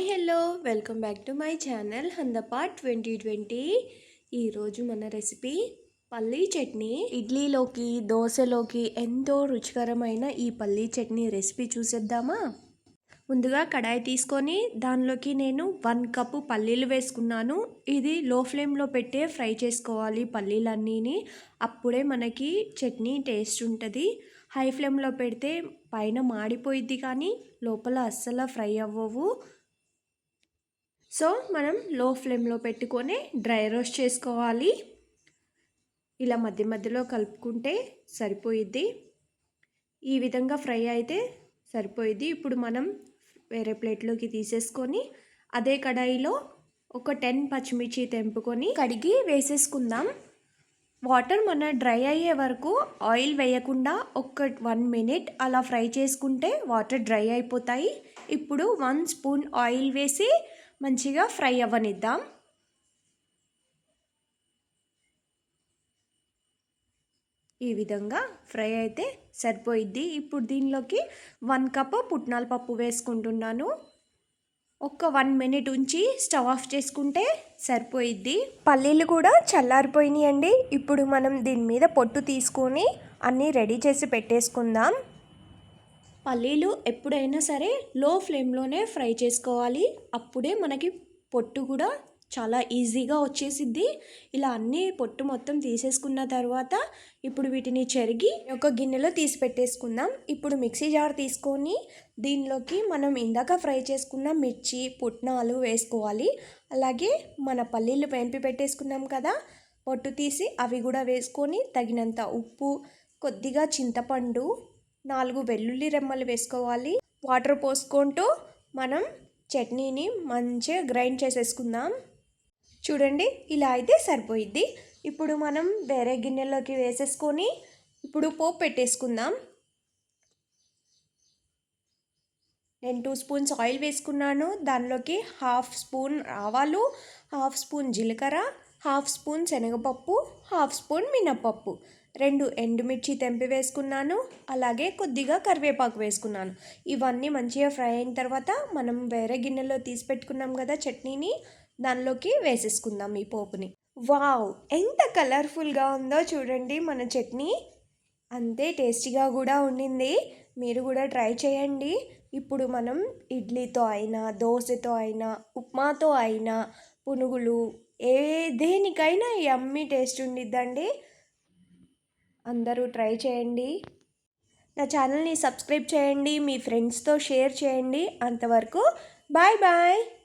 Hi hello welcome back to my channel హందపాట్ twenty twenty ఈరోజు మన recipe పల్లీ చట్నీ. ఇడ్లీలోకి దోశలోకి ఎంతో రుచికరమైన ఈ పల్లీ చట్నీ రెసిపీ చూసేద్దామా? ముందుగా కడాయి తీసుకొని దానిలోకి నేను వన్ కప్పు పల్లీలు వేసుకున్నాను. ఇది లో ఫ్లేమ్లో పెట్టే ఫ్రై చేసుకోవాలి పల్లీలన్నీని. అప్పుడే మనకి చట్నీ టేస్ట్ ఉంటుంది. హై ఫ్లేమ్లో పెడితే పైన మాడిపోయిద్ది కానీ లోపల అస్సలు ఫ్రై అవ్వవు. సో మనం లో ఫ్లేమ్లో పెట్టుకొని డ్రై రోస్ట్ చేసుకోవాలి. ఇలా మధ్య మధ్యలో కలుపుకుంటే సరిపోయిద్ది. ఈ విధంగా ఫ్రై అయితే సరిపోయిద్ది. ఇప్పుడు మనం వేరే ప్లేట్లోకి తీసేసుకొని అదే కడాయిలో ఒక టెన్ పచ్చిమిర్చి తెంపుకొని కడిగి వేసేసుకుందాం. వాటర్ మన డ్రై అయ్యే వరకు ఆయిల్ వేయకుండా ఒక వన్ మినిట్ అలా ఫ్రై చేసుకుంటే వాటర్ డ్రై అయిపోతాయి. ఇప్పుడు వన్ స్పూన్ ఆయిల్ వేసి మంచిగా ఫ్రై అవ్వనిద్దాం. ఈ విధంగా ఫ్రై అయితే సరిపోయిద్ది. ఇప్పుడు దీనిలోకి వన్ కప్ పుట్నాల పప్పు వేసుకుంటున్నాను. ఒక్క వన్ మినిట్ ఉంచి స్టవ్ ఆఫ్ చేసుకుంటే సరిపోయిద్ది. పల్లీలు కూడా చల్లారిపోయినాయండి. ఇప్పుడు మనం దీని మీద పొట్టు తీసుకొని అన్నీ రెడీ చేసి పెట్టేసుకుందాం. పల్లీలు ఎప్పుడైనా సరే లో ఫ్లేమ్లోనే ఫ్రై చేసుకోవాలి. అప్పుడే మనకి పొట్టు కూడా చాలా ఈజీగా వచ్చేసిద్ది. ఇలా అన్నీ పొట్టు మొత్తం తీసేసుకున్న తర్వాత ఇప్పుడు వీటిని చెరిగి ఒక గిన్నెలో తీసి పెట్టేసుకుందాం. ఇప్పుడు మిక్సీ జార్ తీసుకొని దీనిలోకి మనం ఇందాక ఫ్రై చేసుకున్న మిర్చి పుట్నాలు వేసుకోవాలి. అలాగే మన పల్లీలు పెంపి పెట్టేసుకున్నాం కదా పొట్టు తీసి అవి కూడా వేసుకొని తగినంత ఉప్పు కొద్దిగా చింతపండు నాలుగు వెల్లుల్లి రెమ్మలు వేసుకోవాలి. వాటర్ పోసుకుంటూ మనం చట్నీని మంచిగా గ్రైండ్ చేసేసుకుందాం. చూడండి ఇలా అయితే సరిపోయిద్ది. ఇప్పుడు మనం వేరే గిన్నెలోకి వేసేసుకొని ఇప్పుడు పోపు పెట్టేసుకుందాం. నేను టూ స్పూన్స్ ఆయిల్ వేసుకున్నాను. దానిలోకి హాఫ్ స్పూన్ ఆవాలు హాఫ్ స్పూన్ జీలకర్ర హాఫ్ స్పూన్ శనగపప్పు హాఫ్ స్పూన్ మినప్పప్పు. రెండు ఎండుమిర్చి తెంపి వేసుకున్నాను అలాగే కొద్దిగా కరివేపాకు వేసుకున్నాను. ఇవన్నీ మంచిగా ఫ్రై అయిన తర్వాత మనం వేరే గిన్నెలో తీసి పెట్టుకున్నాం కదా చట్నీని దానిలోకి వేసేసుకుందాం ఈ పోపుని. వావ్! ఎంత కలర్ఫుల్గా ఉందో చూడండి మన చట్నీ. అంతే టేస్టీగా కూడా ఉండింది. మీరు కూడా ట్రై చేయండి. ఇప్పుడు మనం ఇడ్లీతో అయినా దోశతో అయినా ఉప్మాతో అయినా పునుగులు ఏ దేనికైనా యమ్మీ టేస్ట్ ఉండిద్దండి. అందరూ ట్రై చేయండి. నా ఛానల్ని సబ్స్క్రైబ్ చేయండి మీ ఫ్రెండ్స్తో షేర్ చేయండి. అంతవరకు బాయ్ బాయ్.